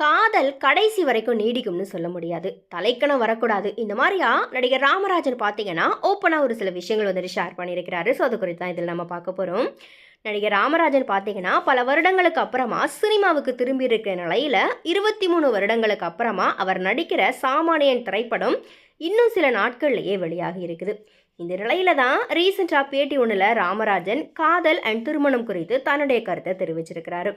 காதல் கடைசி வரைக்கும் நீடிக்கும்னு சொல்ல முடியாது. தலைக்கணம் வரக்கூடாது. இந்த மாதிரியா? நடிகர் ராமராஜன் பார்த்தீங்கன்னா ஓப்பனாக ஒரு சில விஷயங்கள் வந்துட்டு ஷேர் பண்ணியிருக்கிறாரு. ஸோ அது குறித்து தான் இதில் நம்ம பார்க்க போகிறோம் நடிகர் ராமராஜன் பார்த்தீங்கன்னா பல வருடங்களுக்கு அப்புறமா சினிமாவுக்கு திரும்பி இருக்கிற நிலையில் இருபத்தி மூணு வருடங்களுக்கு அப்புறமா அவர் நடிக்கிற சாமானியன் திரைப்படம் இன்னும் சில நாட்கள்லேயே வெளியாகி இருக்குது. இந்த நிலையில தான் ரீசெண்டாக பேட்டி ஒன்றில் ராமராஜன் காதல் அண்ட் திருமணம் குறித்து தன்னுடைய கருத்தை தெரிவிச்சிருக்கிறாரு.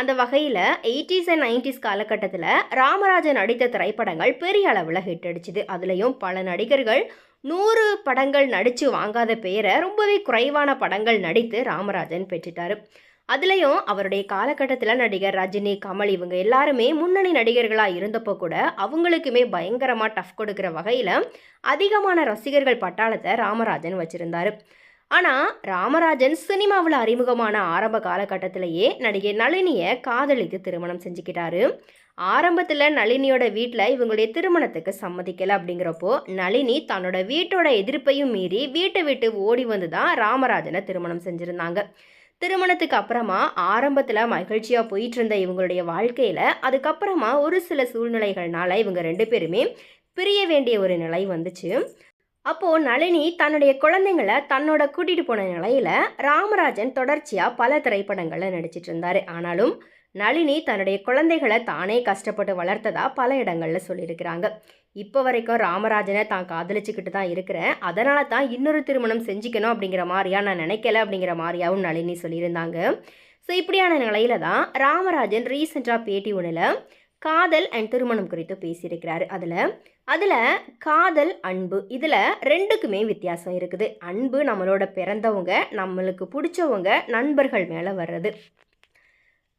அந்த வகையில் எயிட்டிஸ் அண்ட் நைன்டிஸ் காலகட்டத்தில் ராமராஜன் நடித்த திரைப்படங்கள் பெரிய அளவில் ஹிட் அடிச்சுது. அதுலேயும் பல நடிகர்கள் நூறு படங்கள் நடித்து வாங்காத பெயரை ரொம்பவே குறைவான படங்கள் நடித்து ராமராஜன் பெற்றுட்டார். அதுலேயும் அவருடைய காலகட்டத்தில் நடிகர் ரஜினி கமல் இவங்க எல்லாருமே முன்னணி நடிகர்களாக இருந்தப்போ கூட அவங்களுக்குமே பயங்கரமாக டஃப் கொடுக்குற வகையில் அதிகமான ரசிகர்கள் பட்டாளத்தை ராமராஜன் வச்சுருந்தார். ஆனால் ராமராஜன் சினிமாவில் அறிமுகமான ஆரம்ப காலகட்டத்திலேயே நடிகை நளினியை காதலித்து திருமணம் செஞ்சுக்கிட்டாரு. ஆரம்பத்தில் நளினியோட வீட்டில் இவங்களுடைய திருமணத்துக்கு சம்மதிக்கலை அப்படிங்கிறப்போ நளினி தன்னோட வீட்டோட எதிர்ப்பையும் மீறி வீட்டை விட்டு ஓடி வந்து தான் ராமராஜனை திருமணம் செஞ்சுருந்தாங்க. திருமணத்துக்கு அப்புறமா ஆரம்பத்தில் மகிழ்ச்சியாக போயிட்டு இருந்த இவங்களுடைய வாழ்க்கையில் அதுக்கப்புறமா ஒரு சில சூழ்நிலைகள்னால இவங்க ரெண்டு பேருமே பிரிய வேண்டிய ஒரு நிலை வந்துச்சு. அப்போது நளினி தன்னுடைய குழந்தைங்களை தன்னோட கூட்டிகிட்டு போன நிலையில் ராமராஜன் தொடர்ச்சியாக பல திரைப்படங்களில் நடிச்சிட்டு இருந்தார். ஆனாலும் நளினி தன்னுடைய குழந்தைகளை தானே கஷ்டப்பட்டு வளர்த்ததா பல இடங்களில் சொல்லியிருக்கிறாங்க. இப்போ வரைக்கும் ராமராஜனை தான் காதலிச்சுக்கிட்டு தான் இருக்கிறேன். அதனால தான் இன்னொரு திருமணம் செஞ்சுக்கணும் அப்படிங்கிற மாதிரியா நான் நினைக்கல அப்படிங்கிற மாதிரியாவும் நளினி சொல்லியிருந்தாங்க. ஸோ இப்படியான நிலையில தான் ராமராஜன் ரீசெண்டாக பேட்டி ஒன்றில் காதல் அண்ட் திருமணம் குறித்து பேசியிருக்கிறாரு. அதில் அதில் காதல் அன்பு இதில் ரெண்டுக்குமே வித்தியாசம் இருக்குது. அன்பு நம்மளோட பிறந்தவங்க நம்மளுக்கு பிடிச்சவங்க நண்பர்கள் மேலே வர்றது.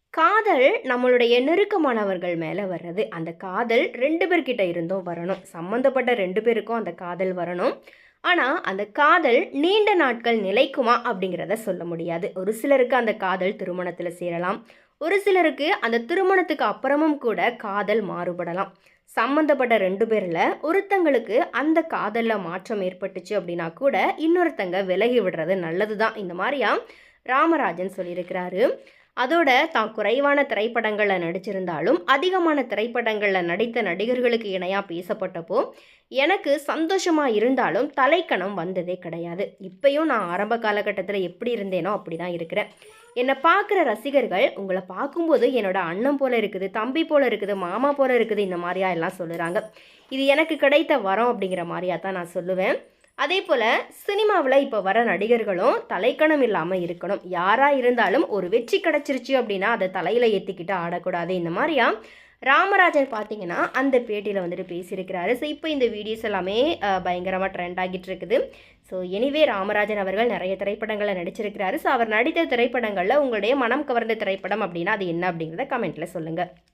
காதல் நம்மளுடைய நெருக்கமானவர்கள் மேலே வர்றது. அந்த காதல் ரெண்டு பேர்கிட்ட இருந்தும் வரணும். சம்மந்தப்பட்ட ரெண்டு பேருக்கும் அந்த காதல் வரணும். ஆனால் அந்த காதல் நீண்ட நாட்கள் நிலைக்குமா அப்படிங்கிறத சொல்ல முடியாது. ஒரு சிலருக்கு அந்த காதல் திருமணத்தில் சேரலாம். ஒரு சிலருக்கு அந்த திருமணத்துக்கு அப்புறமும் கூட காதல் மாறுபடலாம். சம்மந்தப்பட்ட ரெண்டு பேரில் ஒருத்தங்களுக்கு அந்த காதலில் மாற்றம் ஏற்பட்டுச்சு அப்படின்னா கூட இன்னொருத்தங்க விலகி விடுறது நல்லது தான் இந்த மாதிரியா? ராமராஜன் சொல்லியிருக்கிறாரு. அதோட தான் குறைவான திரைப்படங்களில் நடிச்சிருந்தாலும் அதிகமான திரைப்படங்களில் நடித்த நடிகர்களுக்கு இணையாக பேசப்பட்டப்போ எனக்கு சந்தோஷமாக இருந்தாலும் தலைக்கணம் வந்ததே கிடையாது. இப்பையும் நான் ஆரம்ப காலகட்டத்தில் எப்படி இருந்தேனோ அப்படி தான் இருக்கிறேன். என்னை பார்க்குற ரசிகர்கள் உங்களை பார்க்கும்போது என்னோட அண்ணன் போல இருக்குது தம்பி போல இருக்குது மாமா போல இருக்குது இந்த மாதிரியா எல்லாம் சொல்லுறாங்க. இது எனக்கு கிடைத்த வரம் அப்படிங்கிற மாதிரியா தான் நான் சொல்லுவேன். அதே போல் சினிமாவில் இப்போ வர நடிகர்களும் தலைக்கணம் இல்லாமல் இருக்கணும். யாராக இருந்தாலும் ஒரு வெற்றி கிடச்சிருச்சு அப்படின்னா அதை தலையில் ஏற்றிக்கிட்டு ஆடக்கூடாது. இந்த மாதிரியா ராமராஜன் பார்த்தீங்கன்னா அந்த பேட்டியில் வந்துட்டு பேசியிருக்கிறாரு. ஸோ இப்போ இந்த வீடியோஸ் எல்லாமே பயங்கரமாக ட்ரெண்ட் ஆகிட்டு இருக்குது. ஸோ எனிவே ராமராஜன் அவர்கள் நிறைய திரைப்படங்களில் நடிச்சிருக்கிறாரு. ஸோ அவர் நடித்த திரைப்படங்களில் உங்களுடைய மனம் கவர்ந்த திரைப்படம் அப்படின்னா அது என்ன அப்படிங்கிறத கமெண்ட்டில் சொல்லுங்கள்